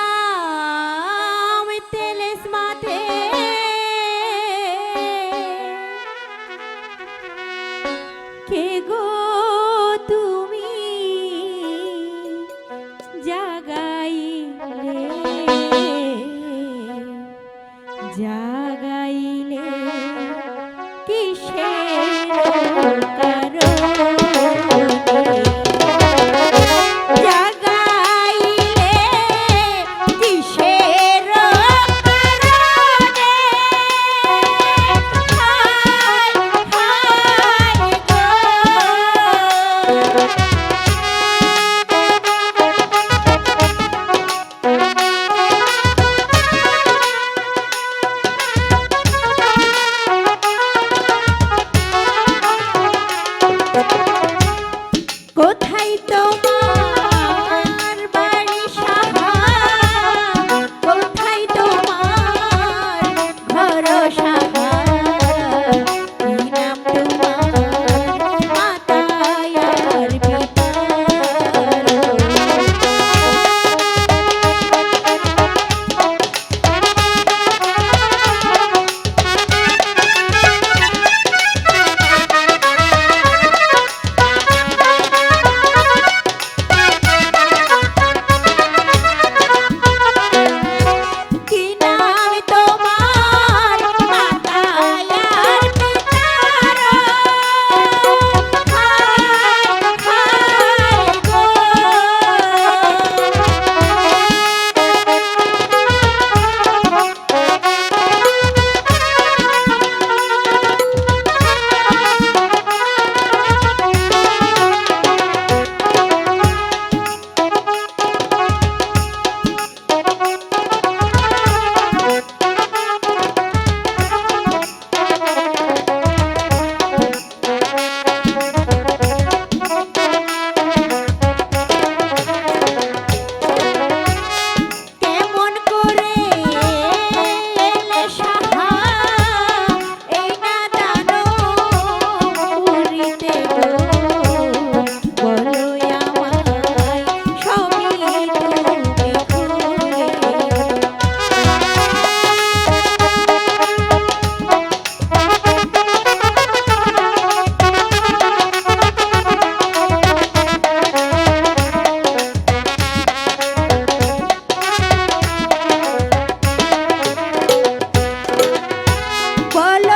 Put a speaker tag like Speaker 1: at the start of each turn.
Speaker 1: শুয়েছিলাম তেলেস মাঠে কে গো তুমি জাগাইলে? যা que chega. কোথায় তোমার Hola.